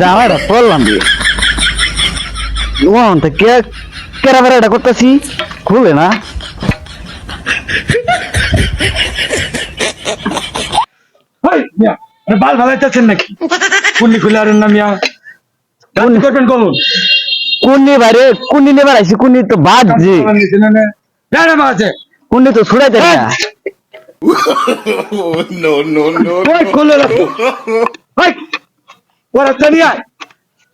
জামাইরা বললাম দিয়ে ওন তো কে কেরা বেড়াটা করতেছি? খুলে না। বাল ভালাইতেছেন নাকি? কুন্ডি খুলে আর না মিয়া। গান করবেন কখন? কুন্নি বাইরে কুন্নি নেবার আইছি কুন্নি তো বাদ যে না না আছে কুন্নি তো ছুড়াইতে না। no, no, no. রাখো হাই ওরা জানি আয়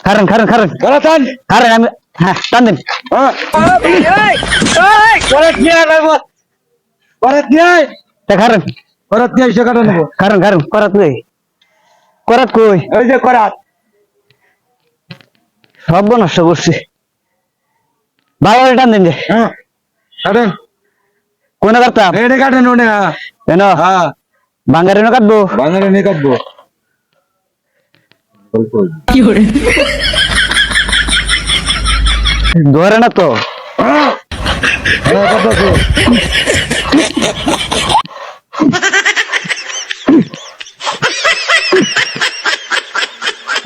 খারেন খারেন খারেন ওরা জান খারেন আমি হ্যাঁ টান দেন ওরা কি আয় লাগবো ওরা কি আয় তা খারেন ওরা কি আয় সে কাটা নেব খারেন খারেন করাত কই করাত কই ওই যে করাত সব নষ্ট করছি ভালো টান দেন যে হ্যাঁ কাটেন কোনে কাটতাম এটা কাটেন ওনে কেন? হ্যাঁ। বাঙ্গারে না কাটবো? বাঙালি নিয়ে কাটবো। ধরে না তো। হ্যাঁ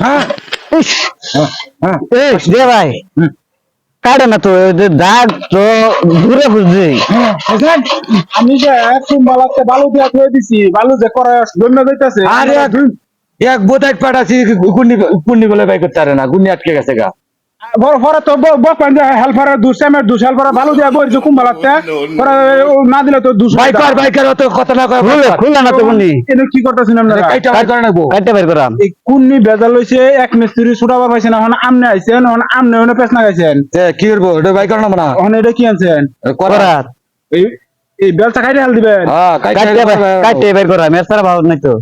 হ্যাঁ। কাটবো হ্যাঁ হ্যাঁ। দে ভাই। হুম। কাটে না তো দাগ তো ঘুরে বুঝছি। হ্যাঁ আমি যে কুম্বালাতে বালু দিয়া থয়ে দিছি বালু যে করে জন্য যাইতাছে। আরে এক এক বোতাই পাঠাছি গুন্ডি গুন্ডি বলে বাই করতে না গুন্ডি আটকে গেছে গা। বড় বড় তো বকন যে হেল্পারের দুশ এমের দুশ হেল্পারের বালু দিয়া বইছে কুম্বালাতে পরে না দিলে তো দুশ বাইকার বাইকার অত কথা না কয় না তো কুন্নি এনে কি করতেছেন আপনারা? কাইটা বাই করে নেব কাটতে বের করাম এই কুন্নি বেজাল লইছে এক মিস্ত্রি ছুটাবার পাইছেন এখন আমনে আইছেন এখন আমনে ওনে পেছ না গাইছেন। এ, কি করব? এটা বাই করে নেব না এখন এটা কি আনছেন? করা করাত এই এই বেলটা খাইতে হাল দিবেন। হ্যাঁ কাইটা করাম ভালো নাই তো।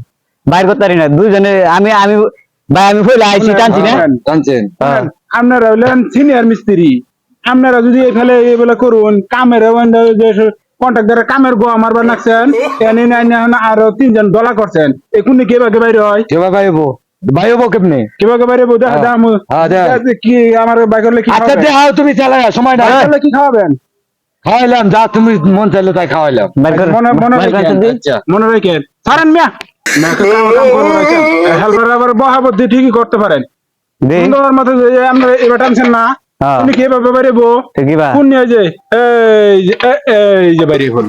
বাইর করতে পারি না। দুজনে আমি আমি ভাই আমি ফইলে আইছি টানছি না? জানছেন হ্যাঁ। আপনারা হইলেন সিনিয়র মিস্ত্রি। আপনারা যদি এখানে এইবেলা করুন কামের কন্ট্রাক্টরের কামের গোয়া মারবার নাকছেন এনে এনে আরও তিনজন দলা করছেন। এই কোন কেবাকে বাইরে হয়। কেবা ভাই হব ভাই কেমনে? কেবাকে বাইরে বউ দেখা দাম। হ্যাঁ, কি আমার বাইক করলে কি আচ্ছা খাওয়াবেন? তুমি চালা সময় না কি খাওয়াবেন? খাওয়াইলাম যা তুমি মন চাইলে তাই খাওয়াইলাম। মনে- মনে। করতে দি। আচ্ছা। মনে মিয়া। হেল্পার আবার বহাবদ্ধি ঠিকই করতে পারেন। সুন্দর মতো আমরা এবার টানছেন না। হ্যাঁ। তুমি কীভাবে বাইরে বউ তো কি বা। কোন নিয়ে যে এই যে বাইরে হল